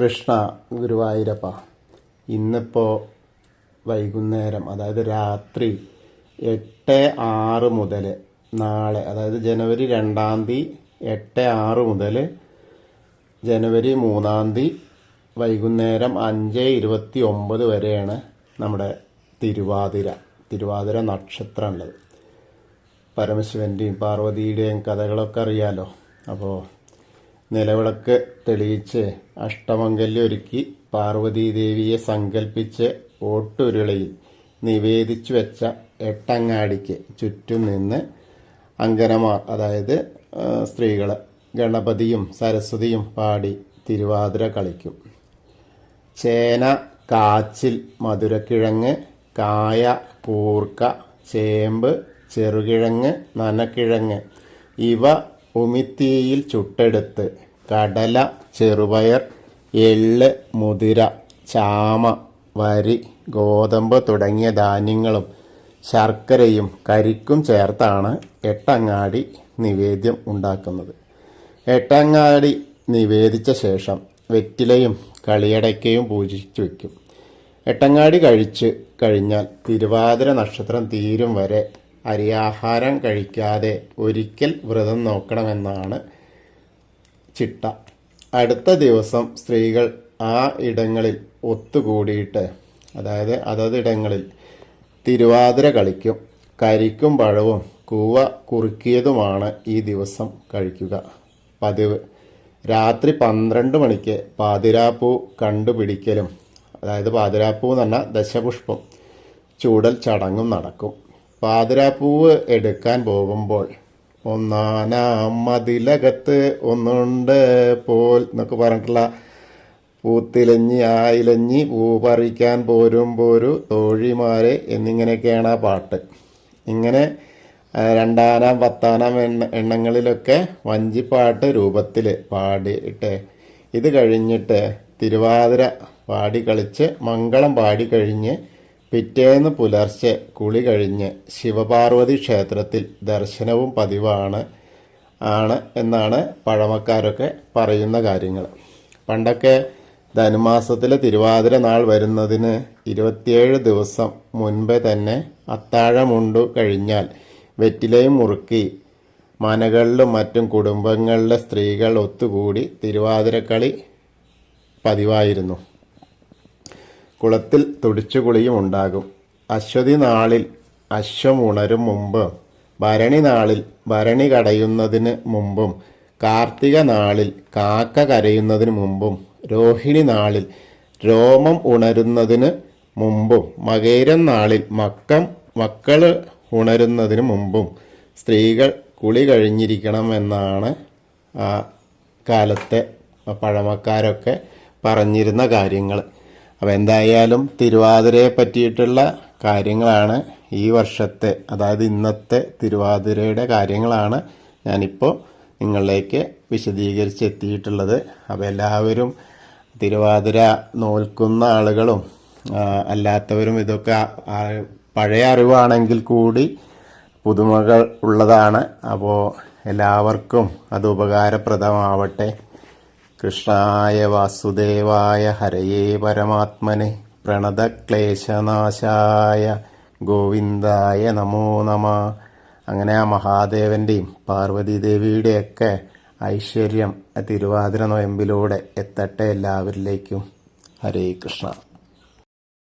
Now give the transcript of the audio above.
കൃഷ്ണ ഗുരുവായൂരപ്പ. ഇന്നിപ്പോൾ വൈകുന്നേരം അതായത് രാത്രി എട്ട് ആറ് മുതൽ നാളെ അതായത് ജനുവരി രണ്ടാം തീയതി എട്ട് ആറ് മുതൽ ജനുവരി മൂന്നാം തീയതി വൈകുന്നേരം അഞ്ച് ഇരുപത്തി ഒമ്പത് വരെയാണ് നമ്മുടെ തിരുവാതിര തിരുവാതിര നക്ഷത്രമുള്ളത് പരമശിവന്റെയും പാർവതിയുടെയും കഥകളൊക്കെ അറിയാലോ. അപ്പോൾ നിലവിളക്ക് തെളിയിച്ച് അഷ്ടമംഗല്യം ഒരുക്കി സങ്കൽപ്പിച്ച് ഓട്ടുരുളയിൽ നിവേദിച്ചു വെച്ച എട്ടങ്ങാടിക്ക് ചുറ്റും നിന്ന് അങ്കനമാർ അതായത് സ്ത്രീകൾ ഗണപതിയും സരസ്വതിയും പാടി തിരുവാതിര കളിക്കും. ചേന കാച്ചിൽ മധുരക്കിഴങ്ങ് കായ കൂർക്ക ചേമ്പ് ചെറുകിഴങ്ങ് നനക്കിഴങ്ങ് ഇവ ഉമിത്തീയിൽ ചുട്ടെടുത്ത് കടല ചെറുപയർ എള്ള് മുതിര ചാമ വരി ഗോതമ്പ് തുടങ്ങിയ ധാന്യങ്ങളും ശർക്കരയും കരിക്കും ചേർത്താണ് എട്ടങ്ങാടി നിവേദ്യം ഉണ്ടാക്കുന്നത്. എട്ടങ്ങാടി നിവേദിച്ച ശേഷം വെറ്റിലയും കളിയടയ്ക്കയും പൂജിച്ചു വയ്ക്കും എട്ടങ്ങാടി കഴിച്ച് കഴിഞ്ഞാൽ തിരുവാതിര നക്ഷത്രം തീരും വരെ അരിയാഹാരം കഴിക്കാതെ ഒരിക്കൽ വ്രതം നോക്കണമെന്നാണ് ചിട്ട. അടുത്ത ദിവസം സ്ത്രീകൾ ആ ഇടങ്ങളിൽ ഒത്തുകൂടിയിട്ട് അതായത് അതത് ഇടങ്ങളിൽ തിരുവാതിര കളിക്കും കരിക്കും പഴവും കൂവ കുറുക്കിയതുമാണ് ഈ ദിവസം കഴിക്കുക. പതിവ്. രാത്രി പന്ത്രണ്ട് മണിക്ക് പാതിരാപ്പൂ കണ്ടുപിടിക്കലും അതായത് പാതിരാപ്പൂ എന്ന് പറഞ്ഞാൽ ദശപുഷ്പം ചൂടൽ ചടങ്ങും നടക്കും. പാതിരാപ്പൂവ് എടുക്കാൻ പോകുമ്പോൾ ഒന്നാനാം മതിലകത്ത് ഒന്നുണ്ട് പോൽ എന്നൊക്കെ പറഞ്ഞിട്ടുള്ള പൂത്തിലഞ്ഞി ആയിലഞ്ഞി പൂ പറിക്കാൻ പോരും പോരു തോഴിമാരെ എന്നിങ്ങനെയൊക്കെയാണ് ആ പാട്ട്. ഇങ്ങനെ രണ്ടാനാം പത്താനാം എണ്ണ എണ്ണങ്ങളിലൊക്കെ വഞ്ചിപ്പാട്ട് രൂപത്തിൽ പാടിയിട്ട് ഇത് കഴിഞ്ഞിട്ട് തിരുവാതിര പാടി കളിച്ച് മംഗളം പാടി കഴിഞ്ഞ് പിറ്റേന്ന് പുലർച്ചെ കുളി കഴിഞ്ഞ് ശിവപാർവതി ക്ഷേത്രത്തിൽ ദർശനവും പതിവാണ് ആണ് എന്നാണ് പഴമക്കാരൊക്കെ പറയുന്ന കാര്യങ്ങൾ. പണ്ടൊക്കെ ധനുമാസത്തിലെ തിരുവാതിര നാൾ വരുന്നതിന് ഇരുപത്തിയേഴ് ദിവസം മുൻപേ തന്നെ അത്താഴമുണ്ടു കഴിഞ്ഞാൽ വെറ്റിലയും മുറുക്കി മനകളിലും മറ്റും കുടുംബങ്ങളിലെ സ്ത്രീകൾ ഒത്തുകൂടി തിരുവാതിരക്കളി പതിവായിരുന്നു. കുളത്തിൽ തുടിച്ചുകുളിയും ഉണ്ടാകും. അശ്വതി നാളിൽ അശ്വം ഉണരും മുമ്പ് ഭരണി നാളിൽ ഭരണി കടയുന്നതിന് മുമ്പും കാർത്തിക നാളിൽ കാക്ക കരയുന്നതിന് മുമ്പും രോഹിണി നാളിൽ രോമം ഉണരുന്നതിന് മുമ്പും മകേരം നാളിൽ മക്കം മക്കൾ ഉണരുന്നതിന് മുമ്പും സ്ത്രീകൾ കുളി കഴിഞ്ഞിരിക്കണമെന്നാണ് ആ കാലത്തെ പഴമക്കാരൊക്കെ പറഞ്ഞിരുന്ന കാര്യങ്ങൾ അപ്പോൾ എന്തായാലും തിരുവാതിരയെ പറ്റിയിട്ടുള്ള കാര്യങ്ങളാണ് ഈ വർഷത്തെ അതായത് ഇന്നത്തെ തിരുവാതിരയുടെ കാര്യങ്ങളാണ് ഞാനിപ്പോൾ നിങ്ങളിലേക്ക് വിശദീകരിച്ച് എത്തിയിട്ടുള്ളത് അപ്പോൾ എല്ലാവരും തിരുവാതിര നോൽക്കുന്ന ആളുകളും അല്ലാത്തവരും ഇതൊക്കെ പഴയ അറിവാണെങ്കിൽ കൂടി പുതുമകൾ ഉള്ളതാണ്. അപ്പോൾ എല്ലാവർക്കും അത് ഉപകാരപ്രദമാവട്ടെ. കൃഷ്ണായ വാസുദേവായ ഹരയേ പരമാത്മനെ പ്രണതക്ലേശനാശായ ഗോവിന്ദായ നമോ നമ. അങ്ങനെ ആ മഹാദേവന്റെയും പാർവതീദേവിയുടെയൊക്കെ ഐശ്വര്യം തിരുവാതിര നോയമ്പിലൂടെ എത്തട്ടെ എല്ലാവരിലേക്കും. ഹരേ കൃഷ്ണ.